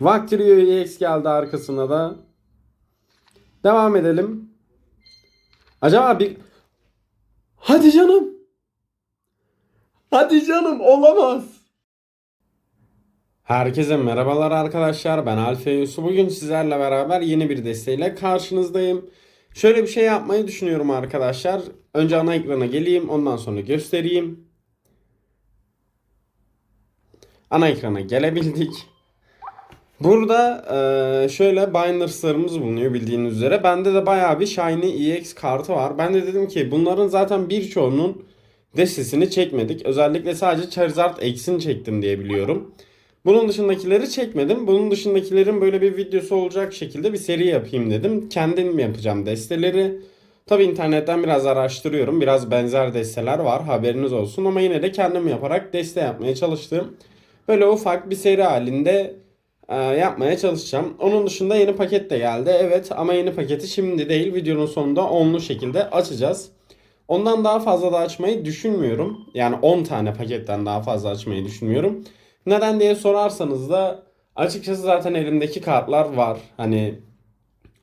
Vaktirio EX geldi arkasına da. Devam edelim. Acaba bir... Hadi canım. Hadi canım olamaz. Herkese merhabalar arkadaşlar. Ben Alfa Yusuf. Bugün sizlerle beraber yeni bir desteğiyle karşınızdayım. Şöyle bir şey yapmayı düşünüyorum arkadaşlar. Önce ana ekrana geleyim. Ondan sonra göstereyim. Ana ekrana gelebildik. Burada eee, şöyle binders'larımız bulunuyor bildiğiniz üzere. Bende de bayağı bir Shiny EX kartı var. Ben de dedim ki bunların zaten birçoğunun destesini çekmedik. Özellikle sadece Charizard X'ini çektim diye biliyorum. Bunun dışındakileri çekmedim. Bunun dışındakilerin böyle bir videosu olacak şekilde bir seri yapayım dedim. Kendim yapacağım desteleri. Tabi internetten biraz araştırıyorum. Biraz benzer desteler var haberiniz olsun. Ama yine de kendim yaparak deste yapmaya çalıştım. Böyle ufak bir seri halinde e, yapmaya çalışacağım. Onun dışında yeni paket de geldi. Evet ama yeni paketi şimdi değil videonun sonunda onlu şekilde açacağız. Ondan daha fazla da açmayı düşünmüyorum. Yani 10 tane paketten daha fazla açmayı düşünmüyorum. Neden diye sorarsanız da açıkçası zaten elimdeki kartlar var. Hani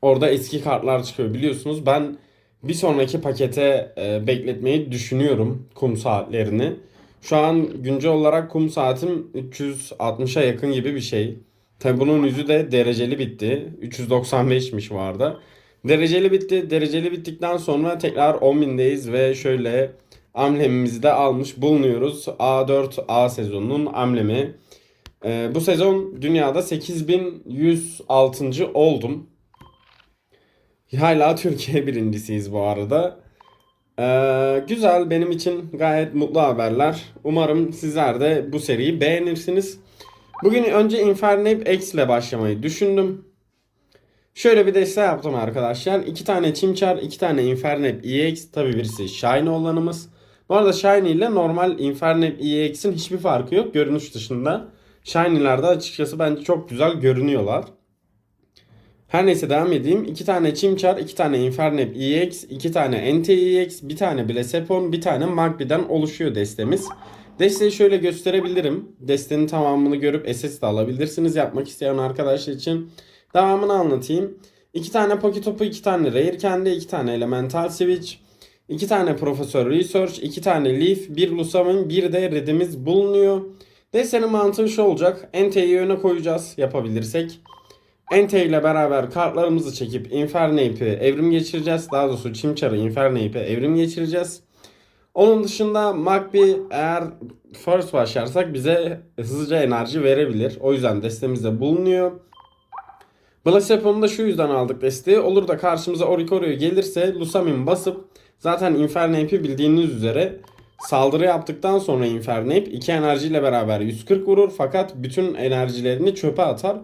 orada eski kartlar çıkıyor biliyorsunuz. Ben bir sonraki pakete e, bekletmeyi düşünüyorum kum saatlerini. Şu an güncel olarak kum saatim 360'a yakın gibi bir şey. Tabi bunun yüzü de dereceli bitti. 395'miş vardı. Dereceli bitti. Dereceli bittikten sonra tekrar 10.000'deyiz ve şöyle amblemimizi de almış bulunuyoruz. A4 A sezonunun amblemi. Ee, bu sezon dünyada 8106. oldum. Hala Türkiye birincisiyiz bu arada. Ee, güzel benim için gayet mutlu haberler. Umarım sizler de bu seriyi beğenirsiniz. Bugün önce Infernape X ile başlamayı düşündüm. Şöyle bir deste yaptım arkadaşlar. İki tane Chimchar, iki tane Infernape EX. Tabi birisi Shiny olanımız. Bu arada Shiny ile normal Infernape EX'in hiçbir farkı yok görünüş dışında. Shiny'lerde açıkçası bence çok güzel görünüyorlar. Her neyse devam edeyim. İki tane Chimchar, iki tane Infernape EX, iki tane NTEX, bir tane Blessepon, bir tane Magby'den oluşuyor destemiz. Desteği şöyle gösterebilirim. Destenin tamamını görüp SS de alabilirsiniz yapmak isteyen arkadaşlar için. Devamını anlatayım. İki tane Poketopu, iki tane Rare Candy, iki tane Elemental Switch, iki tane Professor Research, iki tane Leaf, bir Lusamin, bir de Red'imiz bulunuyor. Destenin mantığı şu olacak. Ente'yi öne koyacağız yapabilirsek. Ente ile beraber kartlarımızı çekip Infernape'i evrim geçireceğiz. Daha doğrusu Chimchar'ı Infernape'e evrim geçireceğiz. Onun dışında Magby eğer first başlarsak bize hızlıca enerji verebilir. O yüzden destemizde bulunuyor. Blasepon'u da şu yüzden aldık desteği. Olur da karşımıza Oricorio gelirse Lusamin basıp zaten Infernape'i bildiğiniz üzere saldırı yaptıktan sonra Infernape 2 enerjiyle beraber 140 vurur fakat bütün enerjilerini çöpe atar.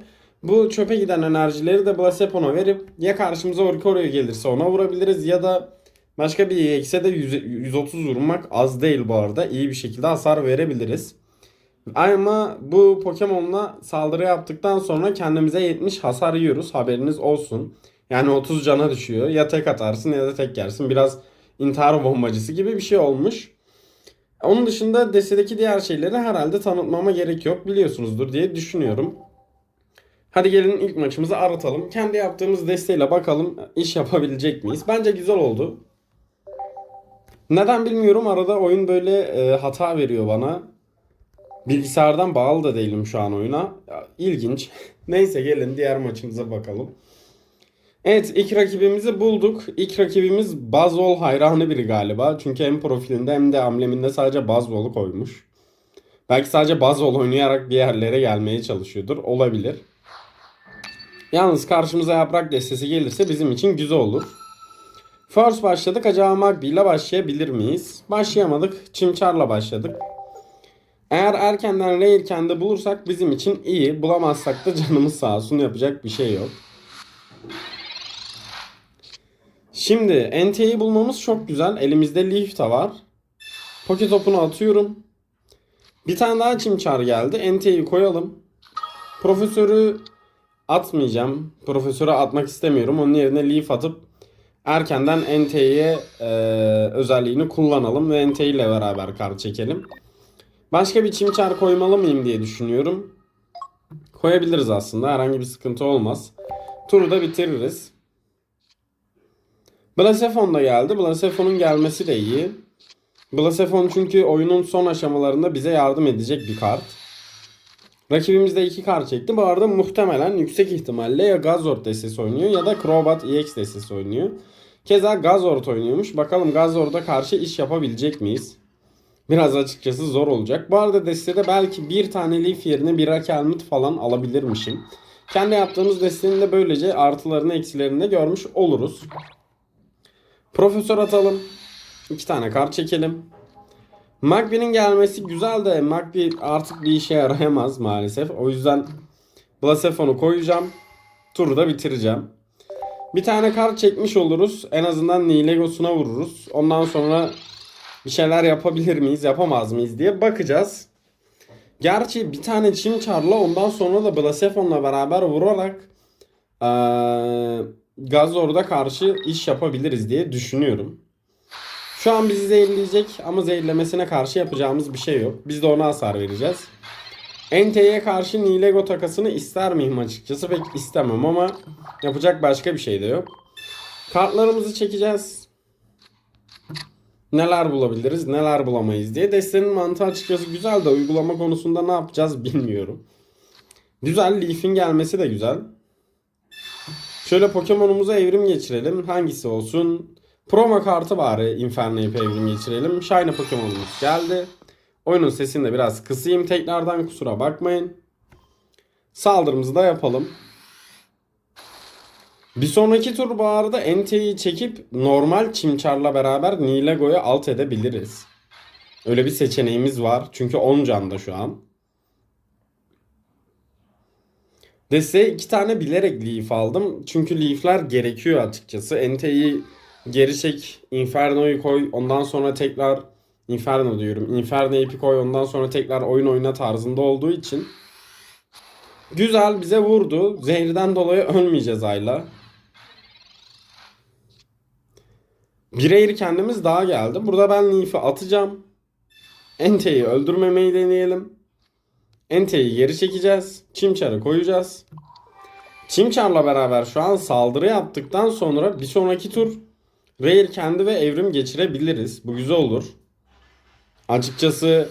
Bu çöpe giden enerjileri de Blasepon'a verip ya karşımıza Oricorio gelirse ona vurabiliriz ya da başka bir EX'e de 100 130 vurmak az değil bu arada. İyi bir şekilde hasar verebiliriz. Ama bu Pokemon'la saldırı yaptıktan sonra kendimize 70 hasar yiyoruz. Haberiniz olsun. Yani 30 cana düşüyor. Ya tek atarsın ya da tek yersin. Biraz intihar bombacısı gibi bir şey olmuş. Onun dışında destedeki diğer şeyleri herhalde tanıtmama gerek yok. Biliyorsunuzdur diye düşünüyorum. Hadi gelin ilk maçımızı aratalım. Kendi yaptığımız desteğiyle bakalım iş yapabilecek miyiz? Bence güzel oldu. Neden bilmiyorum arada oyun böyle e, hata veriyor bana. Bilgisayardan bağlı da değilim şu an oyuna. Ya, İlginç. Neyse gelin diğer maçımıza bakalım. Evet ilk rakibimizi bulduk. İlk rakibimiz Buzzwole hayranı biri galiba. Çünkü hem profilinde hem de ambleminde sadece Buzzwole'u koymuş. Belki sadece Buzzwole oynayarak bir yerlere gelmeye çalışıyordur. Olabilir. Yalnız karşımıza yaprak destesi gelirse bizim için güzel olur. First başladık. Acaba Magby ile başlayabilir miyiz? Başlayamadık. Chimchar'la başladık. Eğer erkenden Rare Candy bulursak bizim için iyi. Bulamazsak da canımız sağ olsun yapacak bir şey yok. Şimdi NT'yi bulmamız çok güzel. Elimizde Leaf de var. Pocket topunu atıyorum. Bir tane daha Chimchar geldi. NT'yi koyalım. Profesörü atmayacağım. Profesörü atmak istemiyorum. Onun yerine Leaf atıp erkenden NT'ye e, özelliğini kullanalım ve NT ile beraber kart çekelim. Başka bir çimçar koymalı mıyım diye düşünüyorum. koyabiliriz aslında. Herhangi bir sıkıntı olmaz. Turu da bitiririz. Blasefon da geldi. Blasefon'un gelmesi de iyi. Blasefon çünkü oyunun son aşamalarında bize yardım edecek bir kart. Rakibimiz de iki kart çekti. Bu arada muhtemelen yüksek ihtimalle ya Gazord destesi oynuyor ya da Crobat EX destesi oynuyor. Keza Gazord oynuyormuş. Bakalım Gazord'a karşı iş yapabilecek miyiz? Biraz açıkçası zor olacak. Bu arada destede belki bir tane Leaf yerine bir Akelmut falan alabilirmişim. Kendi yaptığımız destenin de böylece artılarını eksilerini de görmüş oluruz. Profesör atalım. İki tane kart çekelim. Magby'nin gelmesi güzel de Magby artık bir işe yarayamaz maalesef. O yüzden Blasefon'u koyacağım. Turu da bitireceğim. Bir tane kart çekmiş oluruz. En azından Nilegos'una vururuz. Ondan sonra bir şeyler yapabilir miyiz, yapamaz mıyız diye bakacağız. Gerçi bir tane Chimchar'la ondan sonra da Blasefon'la beraber vurarak ee, Gazor'da karşı iş yapabiliriz diye düşünüyorum. Şu an bizi zehirleyecek ama zehirlemesine karşı yapacağımız bir şey yok. Biz de ona hasar vereceğiz. Entei'ye karşı Nilego takasını ister miyim açıkçası pek istemem ama yapacak başka bir şey de yok. Kartlarımızı çekeceğiz. Neler bulabiliriz, neler bulamayız diye. Destenin mantığı açıkçası güzel de uygulama konusunda ne yapacağız bilmiyorum. Güzel, Leaf'in gelmesi de güzel. Şöyle Pokemon'umuza evrim geçirelim. Hangisi olsun? Promo kartı bari Inferno'yu evrim geçirelim. Shiny Pokemon'umuz geldi. Oyunun sesini de biraz kısayım tekrardan kusura bakmayın. Saldırımızı da yapalım. Bir sonraki tur bu arada Entei'yi çekip normal Chimchar'la beraber Nilego'yu alt edebiliriz. Öyle bir seçeneğimiz var. Çünkü 10 canda şu an. Desteğe iki tane bilerek Leaf aldım. Çünkü Leaf'ler gerekiyor açıkçası. Entei'yi geri çek, Inferno'yu koy. Ondan sonra tekrar Inferno diyorum. Inferno ipi koy. Ondan sonra tekrar oyun oyna tarzında olduğu için. Güzel bize vurdu. Zehirden dolayı ölmeyeceğiz Ayla. Bireyir kendimiz daha geldi. Burada ben Leaf'i atacağım. Ente'yi öldürmemeyi deneyelim. Ente'yi geri çekeceğiz. Çimçar'ı koyacağız. Çimçar'la beraber şu an saldırı yaptıktan sonra bir sonraki tur Rare kendi ve evrim geçirebiliriz. Bu güzel olur. Açıkçası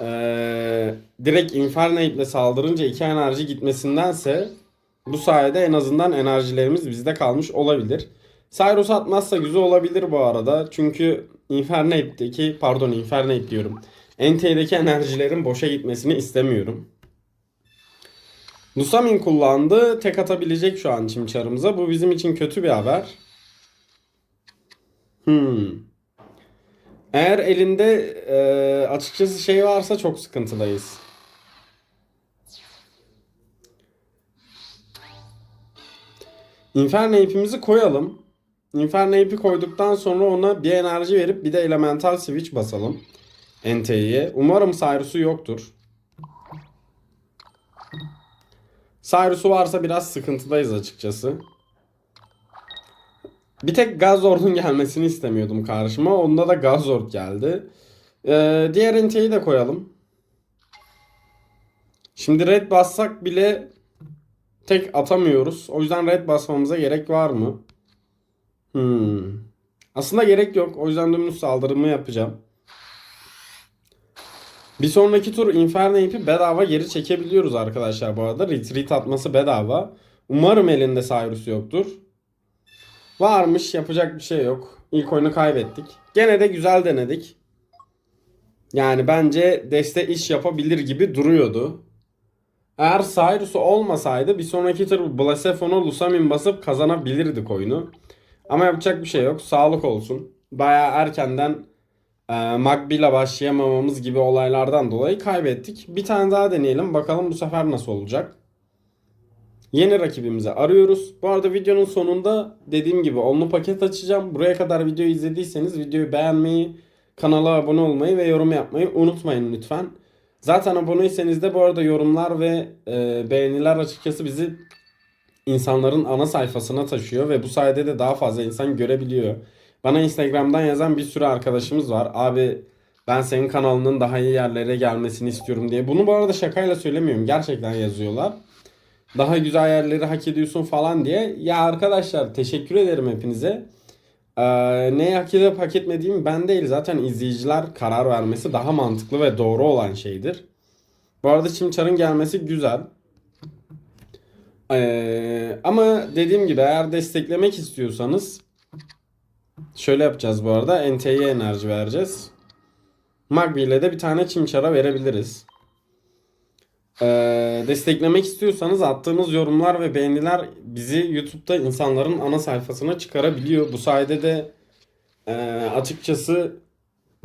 ee, direkt Infernape ile saldırınca iki enerji gitmesindense bu sayede en azından enerjilerimiz bizde kalmış olabilir. Cyrus atmazsa güzel olabilir bu arada. Çünkü Infernape'deki pardon Infernape diyorum. Entei'deki enerjilerin boşa gitmesini istemiyorum. Nusamin kullandı. Tek atabilecek şu an çimçarımıza. Bu bizim için kötü bir haber. Hmm. Eğer elinde e, açıkçası şey varsa çok sıkıntıdayız. Inferno ipimizi koyalım. Inferno ipi koyduktan sonra ona bir enerji verip bir de elemental switch basalım. Entei'ye. Umarım Cyrus'u yoktur. Cyrus'u varsa biraz sıkıntıdayız açıkçası. Bir tek Gazord'un gelmesini istemiyordum karşıma. Onda da Gazord geldi. Ee, diğer Entei'yi de koyalım. Şimdi red bassak bile tek atamıyoruz. O yüzden red basmamıza gerek var mı? Hmm. Aslında gerek yok. O yüzden dümdüz saldırımı yapacağım. Bir sonraki tur Inferno ipi bedava geri çekebiliyoruz arkadaşlar bu arada. Retreat atması bedava. Umarım elinde Cyrus yoktur. Varmış yapacak bir şey yok. İlk oyunu kaybettik. Gene de güzel denedik. Yani bence deste iş yapabilir gibi duruyordu. Eğer Cyrus olmasaydı bir sonraki tur Blacephone'a Lusamin basıp kazanabilirdik oyunu. Ama yapacak bir şey yok. Sağlık olsun. Baya erkenden e, Magby ile başlayamamamız gibi olaylardan dolayı kaybettik. Bir tane daha deneyelim. Bakalım bu sefer nasıl olacak. Yeni rakibimizi arıyoruz. Bu arada videonun sonunda dediğim gibi onlu paket açacağım. Buraya kadar videoyu izlediyseniz videoyu beğenmeyi, kanala abone olmayı ve yorum yapmayı unutmayın lütfen. Zaten aboneyseniz de bu arada yorumlar ve e, beğeniler açıkçası bizi insanların ana sayfasına taşıyor ve bu sayede de daha fazla insan görebiliyor. Bana Instagram'dan yazan bir sürü arkadaşımız var. Abi ben senin kanalının daha iyi yerlere gelmesini istiyorum diye. Bunu bu arada şakayla söylemiyorum. Gerçekten yazıyorlar. Daha güzel yerleri hak ediyorsun falan diye. Ya arkadaşlar teşekkür ederim hepinize. Ee, ne hak edip hak etmediğim ben değil. Zaten izleyiciler karar vermesi daha mantıklı ve doğru olan şeydir. Bu arada Çimçar'ın gelmesi güzel. Ee, ama dediğim gibi eğer desteklemek istiyorsanız şöyle yapacağız bu arada. NT'ye enerji vereceğiz. Magbi ile de bir tane Çimçar'a verebiliriz. Ee, desteklemek istiyorsanız attığınız yorumlar ve beğeniler bizi YouTube'da insanların ana sayfasına çıkarabiliyor. Bu sayede de e, açıkçası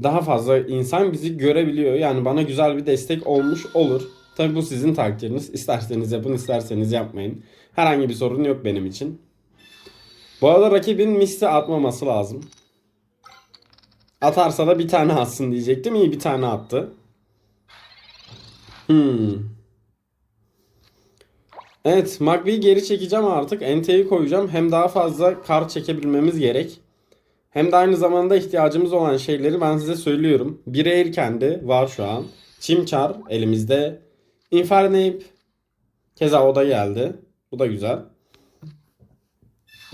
daha fazla insan bizi görebiliyor. Yani bana güzel bir destek olmuş olur. Tabi bu sizin takdiriniz. İsterseniz yapın, isterseniz yapmayın. Herhangi bir sorun yok benim için. Bu arada rakibin misli atmaması lazım. Atarsa da bir tane atsın diyecektim. İyi bir tane attı. Hmm. Evet, Magvi'yi geri çekeceğim artık. NT'yi koyacağım. Hem daha fazla kar çekebilmemiz gerek. Hem de aynı zamanda ihtiyacımız olan şeyleri ben size söylüyorum. Bir Air kendi var şu an. Çimçar elimizde. Infernape. Keza o da geldi. Bu da güzel.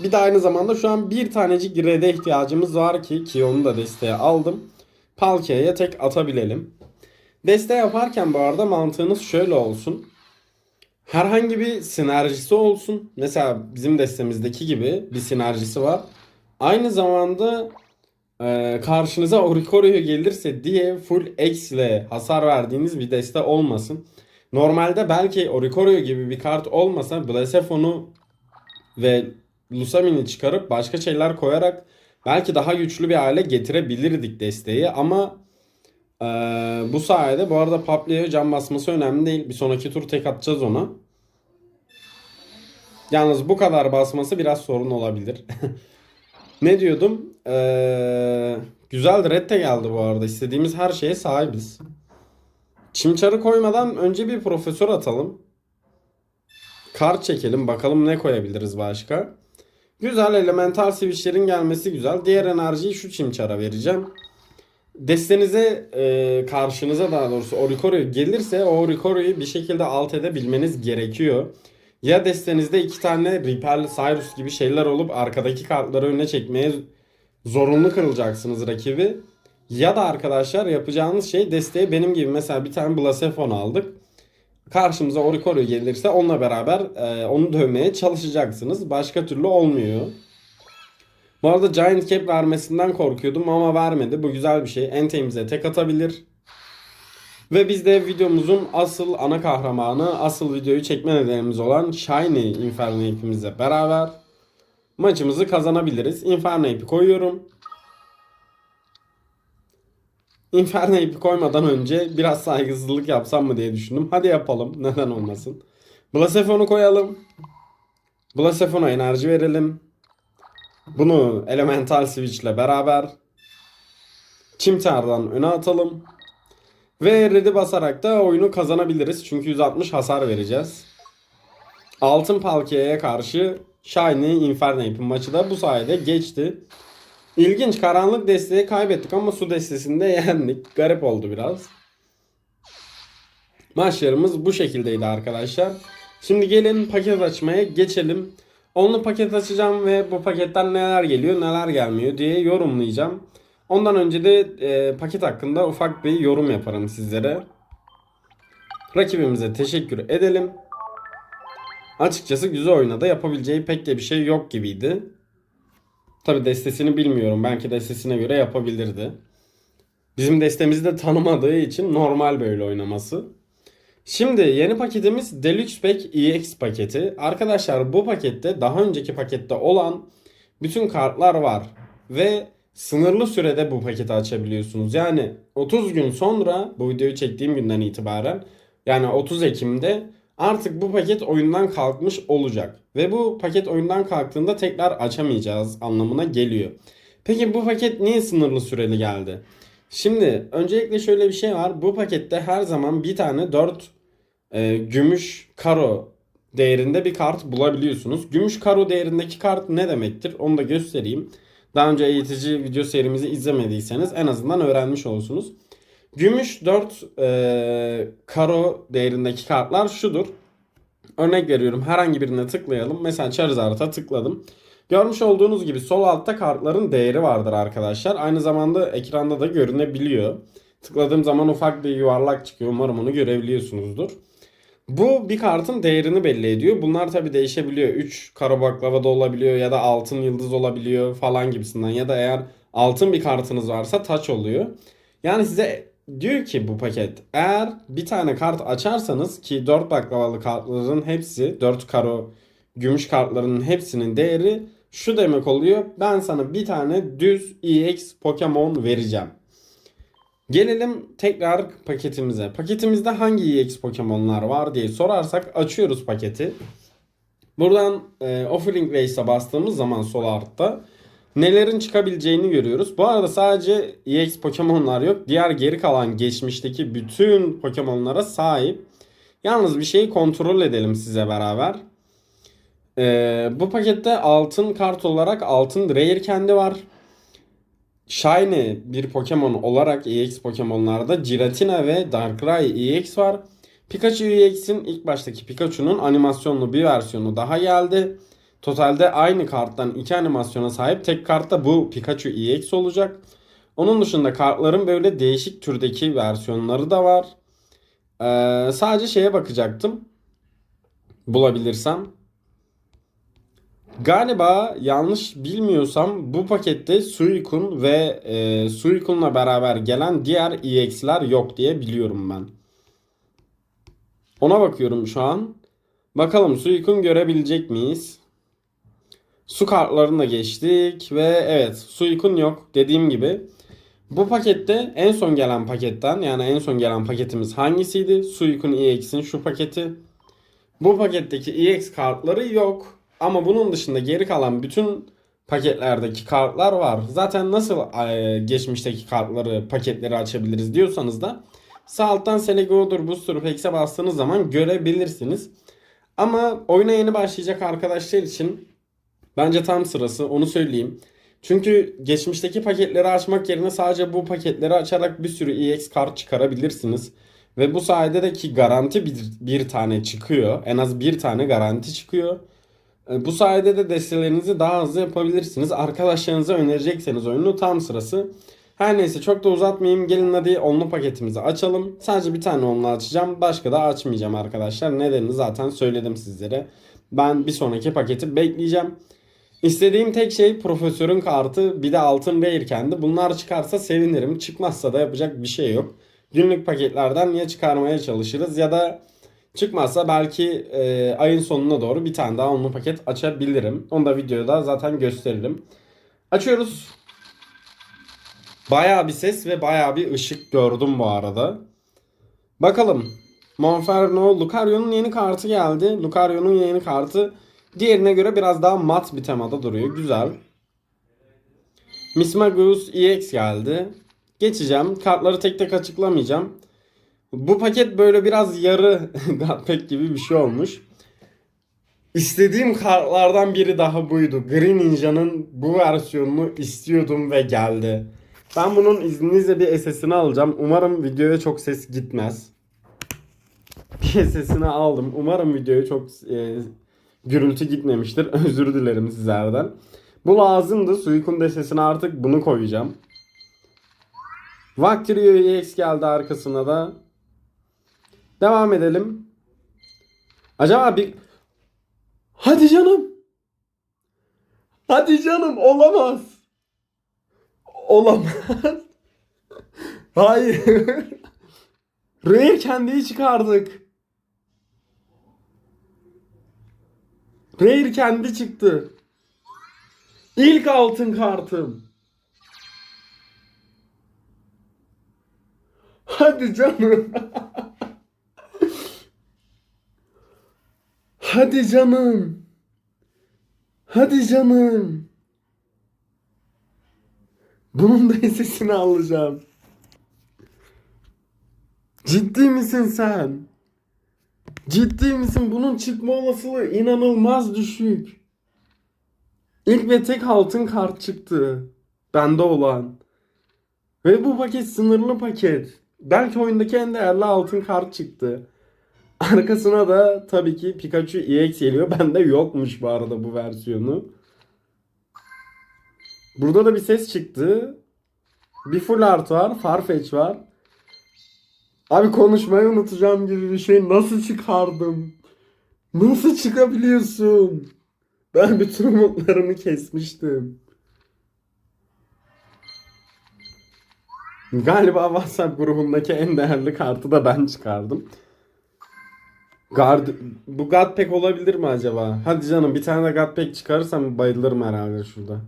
Bir de aynı zamanda şu an bir tanecik red'e ihtiyacımız var ki ki onu da desteğe aldım. Palkia'ya tek atabilelim. Deste yaparken bu arada mantığınız şöyle olsun. Herhangi bir sinerjisi olsun. Mesela bizim destemizdeki gibi bir sinerjisi var. Aynı zamanda e, karşınıza Oricorio gelirse diye full X ile hasar verdiğiniz bir deste olmasın. Normalde belki Oricorio gibi bir kart olmasa Blacephone'u ve Lusamin'i çıkarıp başka şeyler koyarak belki daha güçlü bir hale getirebilirdik desteği ama ee, bu sayede bu arada Paplia'ya can basması önemli değil. Bir sonraki tur tek atacağız ona. Yalnız bu kadar basması biraz sorun olabilir. ne diyordum? Ee, güzel red de geldi bu arada. İstediğimiz her şeye sahibiz. Çimçarı koymadan önce bir profesör atalım. Kart çekelim. Bakalım ne koyabiliriz başka. Güzel elemental switchlerin gelmesi güzel. Diğer enerjiyi şu çimçara vereceğim destenize e, karşınıza daha doğrusu Oricorio gelirse o Oricoro'yu bir şekilde alt edebilmeniz gerekiyor. Ya destenizde iki tane Reaper, Cyrus gibi şeyler olup arkadaki kartları önüne çekmeye zorunlu kırılacaksınız rakibi. Ya da arkadaşlar yapacağınız şey desteğe benim gibi mesela bir tane Blacephone aldık. Karşımıza Oricorio gelirse onunla beraber e, onu dövmeye çalışacaksınız. Başka türlü olmuyor. Bu arada Giant Cap vermesinden korkuyordum ama vermedi. Bu güzel bir şey. Ente'imize tek atabilir. Ve biz de videomuzun asıl ana kahramanı, asıl videoyu çekme nedenimiz olan Shiny Infernape'imizle beraber maçımızı kazanabiliriz. Infernape'i koyuyorum. Infernape'i koymadan önce biraz saygısızlık yapsam mı diye düşündüm. Hadi yapalım. Neden olmasın. Blasephone'u koyalım. Blasephone'a enerji verelim. Bunu Elemental Switch ile beraber Çimter'dan öne atalım. Ve red'i basarak da oyunu kazanabiliriz. Çünkü 160 hasar vereceğiz. Altın Palkiye'ye karşı Shiny Infernape'in maçı da bu sayede geçti. İlginç karanlık desteği kaybettik ama su destesinde yendik. Garip oldu biraz. Maçlarımız bu şekildeydi arkadaşlar. Şimdi gelin paket açmaya geçelim. Onlu paket açacağım ve bu paketten neler geliyor neler gelmiyor diye yorumlayacağım. Ondan önce de e, paket hakkında ufak bir yorum yaparım sizlere. Rakibimize teşekkür edelim. Açıkçası güzel oynadı. Yapabileceği pek de bir şey yok gibiydi. Tabi destesini bilmiyorum. Belki destesine göre yapabilirdi. Bizim destemizi de tanımadığı için normal böyle oynaması. Şimdi yeni paketimiz Deluxe Pack EX paketi. Arkadaşlar bu pakette daha önceki pakette olan bütün kartlar var. Ve sınırlı sürede bu paketi açabiliyorsunuz. Yani 30 gün sonra bu videoyu çektiğim günden itibaren yani 30 Ekim'de artık bu paket oyundan kalkmış olacak. Ve bu paket oyundan kalktığında tekrar açamayacağız anlamına geliyor. Peki bu paket niye sınırlı süreli geldi? Şimdi öncelikle şöyle bir şey var. Bu pakette her zaman bir tane 4 e, gümüş karo değerinde bir kart bulabiliyorsunuz. Gümüş karo değerindeki kart ne demektir? Onu da göstereyim. Daha önce eğitici video serimizi izlemediyseniz en azından öğrenmiş olursunuz. Gümüş 4 e, karo değerindeki kartlar şudur. Örnek veriyorum herhangi birine tıklayalım. Mesela Charizard'a tıkladım. Görmüş olduğunuz gibi sol altta kartların değeri vardır arkadaşlar. Aynı zamanda ekranda da görünebiliyor. Tıkladığım zaman ufak bir yuvarlak çıkıyor. Umarım onu görebiliyorsunuzdur. Bu bir kartın değerini belli ediyor. Bunlar tabi değişebiliyor. 3 karo baklava da olabiliyor ya da altın yıldız olabiliyor falan gibisinden. Ya da eğer altın bir kartınız varsa taç oluyor. Yani size diyor ki bu paket eğer bir tane kart açarsanız ki 4 baklavalı kartların hepsi 4 karo gümüş kartlarının hepsinin değeri şu demek oluyor. Ben sana bir tane düz EX Pokemon vereceğim. Gelelim tekrar paketimize. Paketimizde hangi EX Pokemon'lar var diye sorarsak açıyoruz paketi. Buradan e, Offering Race'e bastığımız zaman sol altta nelerin çıkabileceğini görüyoruz. Bu arada sadece EX Pokemon'lar yok. Diğer geri kalan geçmişteki bütün Pokemon'lara sahip. Yalnız bir şeyi kontrol edelim size beraber. Ee, bu pakette altın kart olarak altın Rare kendi var. Shiny bir Pokemon olarak EX Pokemon'larda Giratina ve Darkrai EX var. Pikachu EX'in ilk baştaki Pikachu'nun animasyonlu bir versiyonu daha geldi. Totalde aynı karttan iki animasyona sahip tek kartta bu Pikachu EX olacak. Onun dışında kartların böyle değişik türdeki versiyonları da var. Ee, sadece şeye bakacaktım. Bulabilirsem. Galiba yanlış bilmiyorsam bu pakette Suicune ve e, Suicune'la beraber gelen diğer EX'ler yok diye biliyorum ben. Ona bakıyorum şu an. Bakalım Suicune görebilecek miyiz? Su kartlarını da geçtik ve evet Suicune yok dediğim gibi. Bu pakette en son gelen paketten yani en son gelen paketimiz hangisiydi? Suicune EX'in şu paketi. Bu paketteki EX kartları yok. Ama bunun dışında geri kalan bütün paketlerdeki kartlar var. Zaten nasıl e, geçmişteki kartları, paketleri açabiliriz diyorsanız da sağ alttan Selego'dur, Booster Packs'e bastığınız zaman görebilirsiniz. Ama oyuna yeni başlayacak arkadaşlar için bence tam sırası onu söyleyeyim. Çünkü geçmişteki paketleri açmak yerine sadece bu paketleri açarak bir sürü EX kart çıkarabilirsiniz. Ve bu sayede de ki garanti bir, bir tane çıkıyor. En az bir tane garanti çıkıyor. E, Bu sayede de destelerinizi daha hızlı yapabilirsiniz. Arkadaşlarınıza önerecekseniz oyunu tam sırası. Her neyse çok da uzatmayayım. Gelin hadi onlu paketimizi açalım. Sadece bir tane onlu açacağım. Başka da açmayacağım arkadaşlar. Nedenini zaten söyledim sizlere. Ben bir sonraki paketi bekleyeceğim. İstediğim tek şey profesörün kartı bir de altın rare kendi. Bunlar çıkarsa sevinirim. Çıkmazsa da yapacak bir şey yok. Günlük paketlerden ya çıkarmaya çalışırız ya da Çıkmazsa belki e, ayın sonuna doğru bir tane daha onlu paket açabilirim. Onu da videoda zaten gösteririm. Açıyoruz. Bayağı bir ses ve bayağı bir ışık gördüm bu arada. Bakalım. Monferno, Lucario'nun yeni kartı geldi. Lucario'nun yeni kartı diğerine göre biraz daha mat bir temada duruyor. Güzel. Mismagus EX geldi. Geçeceğim. Kartları tek tek açıklamayacağım. Bu paket böyle biraz yarı Gunpack gibi bir şey olmuş. İstediğim kartlardan biri daha buydu. Green Ninja'nın bu versiyonunu istiyordum ve geldi. Ben bunun izninizle bir SS'ini alacağım. Umarım videoya çok ses gitmez. Bir SS'ini aldım. Umarım videoya çok e, gürültü gitmemiştir. Özür dilerim sizlerden. Bu lazımdı. Suicune sesine artık bunu koyacağım. Vaktirio EX geldi arkasına da. Devam edelim. Acaba bir... Hadi canım. Hadi canım olamaz. Olamaz. Hayır. Rare kendiyi çıkardık. Rare kendi çıktı. İlk altın kartım. Hadi canım. Hadi canım. Hadi canım. Bunun da sesini alacağım. Ciddi misin sen? Ciddi misin? Bunun çıkma olasılığı inanılmaz düşük. İlk ve tek altın kart çıktı. Bende olan. Ve bu paket sınırlı paket. Belki oyundaki en değerli altın kart çıktı. Arkasına da tabii ki Pikachu EX geliyor. Bende yokmuş bu arada bu versiyonu. Burada da bir ses çıktı. Bir full art var. Farfetch var. Abi konuşmayı unutacağım gibi bir şey. Nasıl çıkardım? Nasıl çıkabiliyorsun? Ben bütün umutlarımı kesmiştim. Galiba WhatsApp grubundaki en değerli kartı da ben çıkardım. Guard bu Godpack olabilir mi acaba? Hadi canım bir tane de Godpack çıkarırsam bayılırım herhalde şurada.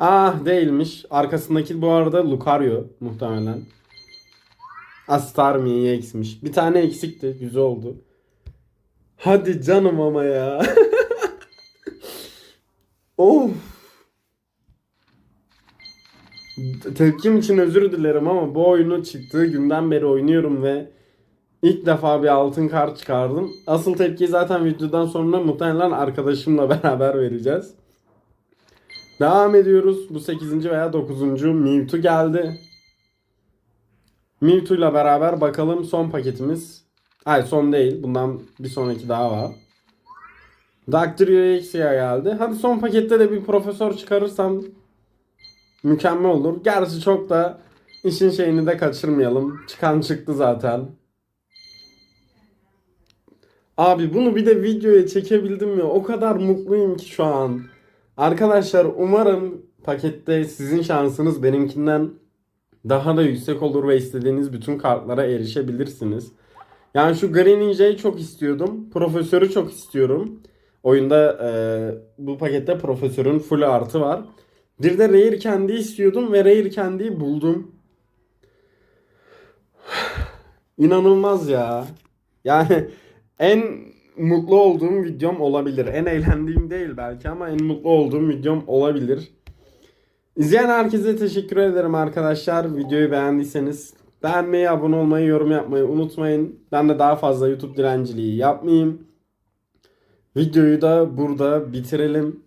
Ah değilmiş. Arkasındaki bu arada Lucario muhtemelen. Astar mı EX'miş. Bir tane eksikti. Güzel oldu. Hadi canım ama ya. of. Tepkim için özür dilerim ama bu oyunu çıktığı günden beri oynuyorum ve ilk defa bir altın kart çıkardım. Asıl tepkiyi zaten videodan sonra muhtemelen arkadaşımla beraber vereceğiz. Devam ediyoruz. Bu 8. veya 9. Mewtwo geldi. Mewtwo ile beraber bakalım son paketimiz. Hayır son değil. Bundan bir sonraki daha var. Dactrio X'ye geldi. Hadi son pakette de bir profesör çıkarırsam mükemmel olur. Gerçi çok da işin şeyini de kaçırmayalım. Çıkan çıktı zaten. Abi bunu bir de videoya çekebildim ya. O kadar mutluyum ki şu an. Arkadaşlar umarım pakette sizin şansınız benimkinden daha da yüksek olur ve istediğiniz bütün kartlara erişebilirsiniz. Yani şu Green Ninja'yı çok istiyordum. Profesörü çok istiyorum. Oyunda e, bu pakette profesörün full artı var. Bir de Rare Candy istiyordum ve Rare Candy'yi buldum. İnanılmaz ya. Yani en mutlu olduğum videom olabilir. En eğlendiğim değil belki ama en mutlu olduğum videom olabilir. İzleyen herkese teşekkür ederim arkadaşlar. Videoyu beğendiyseniz beğenmeyi, abone olmayı, yorum yapmayı unutmayın. Ben de daha fazla YouTube direnciliği yapmayayım. Videoyu da burada bitirelim.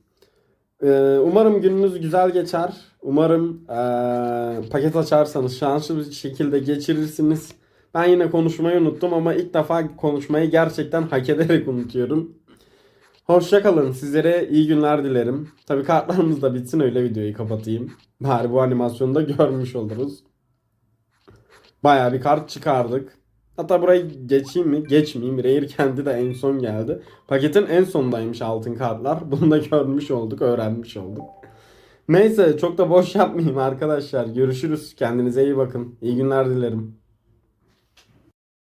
Ee, umarım gününüz güzel geçer. Umarım ee, paket açarsanız şanslı bir şekilde geçirirsiniz. Ben yine konuşmayı unuttum ama ilk defa konuşmayı gerçekten hak ederek unutuyorum. Hoşçakalın. Sizlere iyi günler dilerim. Tabi kartlarımız da bitsin öyle videoyu kapatayım. Bari bu animasyonu da görmüş oluruz. Baya bir kart çıkardık. Hatta burayı geçeyim mi? Geçmeyeyim. Rare kendi de en son geldi. Paketin en sondaymış altın kartlar. Bunu da görmüş olduk, öğrenmiş olduk. Neyse çok da boş yapmayayım arkadaşlar. Görüşürüz. Kendinize iyi bakın. İyi günler dilerim.